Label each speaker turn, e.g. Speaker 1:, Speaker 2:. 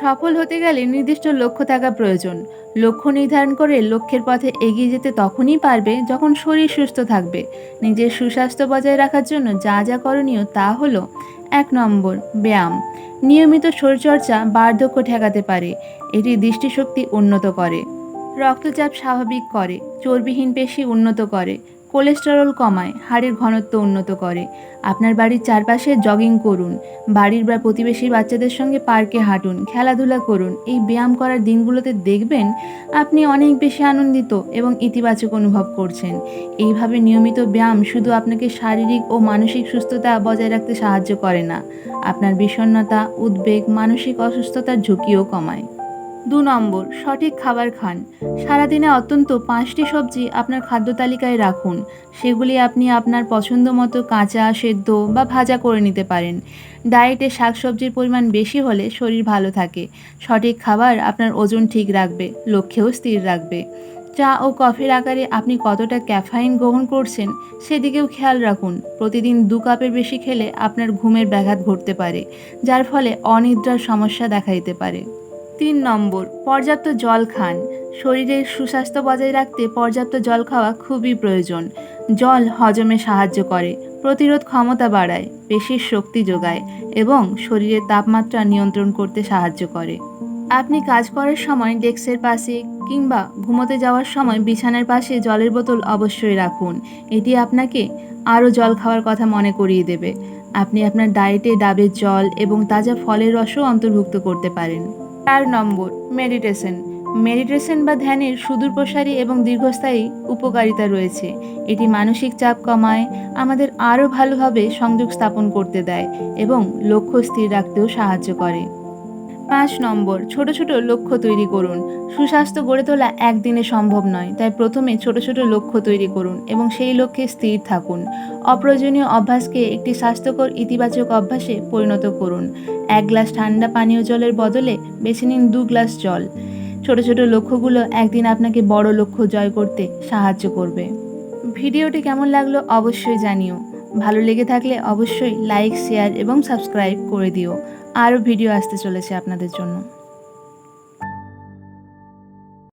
Speaker 1: সফল হতে গেলে নির্দিষ্ট লক্ষ্য থাকা প্রয়োজন। লক্ষ্য নির্ধারণ করে লক্ষ্যের পথে এগিয়ে যেতে তখনই পারবে যখন শরীর সুস্থ থাকবে। নিজের সুস্বাস্থ্য বজায় রাখার জন্য যা যা করণীয় তা হলো, এক নম্বর, ব্যায়াম। নিয়মিত শরীরচর্চা বার্ধক্য ঠেকাতে পারে, এটি দৃষ্টিশক্তি উন্নত করে। রক্তচাপ স্বাভাবিক করে, চর্বিহীন পেশি উন্নত করে কোলেস্টেরল কমায়, হাড়ের ঘনত্ব উন্নত করে। আপনার বাড়ির চারপাশে জগিং করুন, বাড়ির বা প্রতিবেশীর বাচ্চাদের সঙ্গে পার্কে হাঁটুন, খেলাধুলা করুন। এই ব্যায়াম করার দিনগুলোতে দেখবেন আপনি অনেক বেশি আনন্দিত এবং ইতিবাচক অনুভব করছেন। এইভাবে নিয়মিত ব্যায়াম শুধু আপনাকে শারীরিক ও মানসিক সুস্থতা বজায় রাখতে সাহায্য করে না, আপনার বিষণ্ণতা, উদ্বেগ, মানসিক অসুস্থতার ঝুঁকিও কমায়। দু নম্বর, সঠিক খাবার খান। সারাদিনে অত্যন্ত পাঁচটি সবজি আপনার খাদ্য তালিকায় রাখুন। সেগুলি আপনি আপনার পছন্দ মতো কাঁচা, সেদ্ধ বা ভাজা করে নিতে পারেন। ডায়েটে শাকসবজির পরিমাণ বেশি হলে শরীর ভালো থাকে। সঠিক খাবার আপনার ওজন ঠিক রাখবে, লক্ষ্যেও স্থির রাখবে। চা ও কফির আকারে আপনি কতটা ক্যাফাইন গ্রহণ করছেন সেদিকেও খেয়াল রাখুন। প্রতিদিন দু কাপের বেশি খেলে আপনার ঘুমের ব্যাঘাত ঘটতে পারে, যার ফলে অনিদ্রার সমস্যা দেখা দিতে পারে। তিন নম্বর, পর্যাপ্ত জল খান। শরীরের সুস্বাস্থ্য বজায় রাখতে পর্যাপ্ত জল খাওয়া খুবই প্রয়োজন। জল হজমে সাহায্য করে, প্রতিরোধ ক্ষমতা বাড়ায়, পেশির শক্তি যোগায় এবং শরীরের তাপমাত্রা নিয়ন্ত্রণ করতে সাহায্য করে। আপনি কাজ করার সময় ডেস্কের পাশে কিংবা ঘুমোতে যাওয়ার সময় বিছানার পাশে জলের বোতল অবশ্যই রাখুন। এটি আপনাকে আরও জল খাওয়ার কথা মনে করিয়ে দেবে। আপনি আপনার ডায়েটে ডাবের জল এবং তাজা ফলের রসও অন্তর্ভুক্ত করতে পারেন। চার নম্বর মেডিটেশন মেডিটেশন বা ধ্যানের সুদূর প্রসারী এবং দীর্ঘস্থায়ী উপকারিতা রয়েছে। এটি মানসিক চাপ কমায়, আমাদের আরও ভালোভাবে সংযোগ স্থাপন করতে দেয় এবং লক্ষ্য স্থির রাখতেও সাহায্য করে। পাঁচ নম্বর, ছোট ছোট লক্ষ্য তৈরি করুন। সুস্বাস্থ্য গড়ে তোলা একদিনে সম্ভব নয়, তাই প্রথমে ছোট ছোট লক্ষ্য তৈরি করুন এবং সেই লক্ষ্যে স্থির থাকুন। অপ্রয়োজনীয় অভ্যাসকে একটি স্বাস্থ্যকর ইতিবাচক অভ্যাসে পরিণত করুন। এক গ্লাস ঠান্ডা পানীয় জলের বদলে বেছে নিন দু গ্লাস জল। ছোট ছোট লক্ষ্যগুলো একদিন আপনাকে বড় লক্ষ্য জয় করতে সাহায্য করবে। ভিডিওটি কেমন লাগল অবশ্যই জানিও। ভালো লেগে থাকলে অবশ্যই লাইক, শেয়ার এবং সাবস্ক্রাইব করে দিও। আরও ভিডিও আসতে চলেছে আপনাদের জন্য।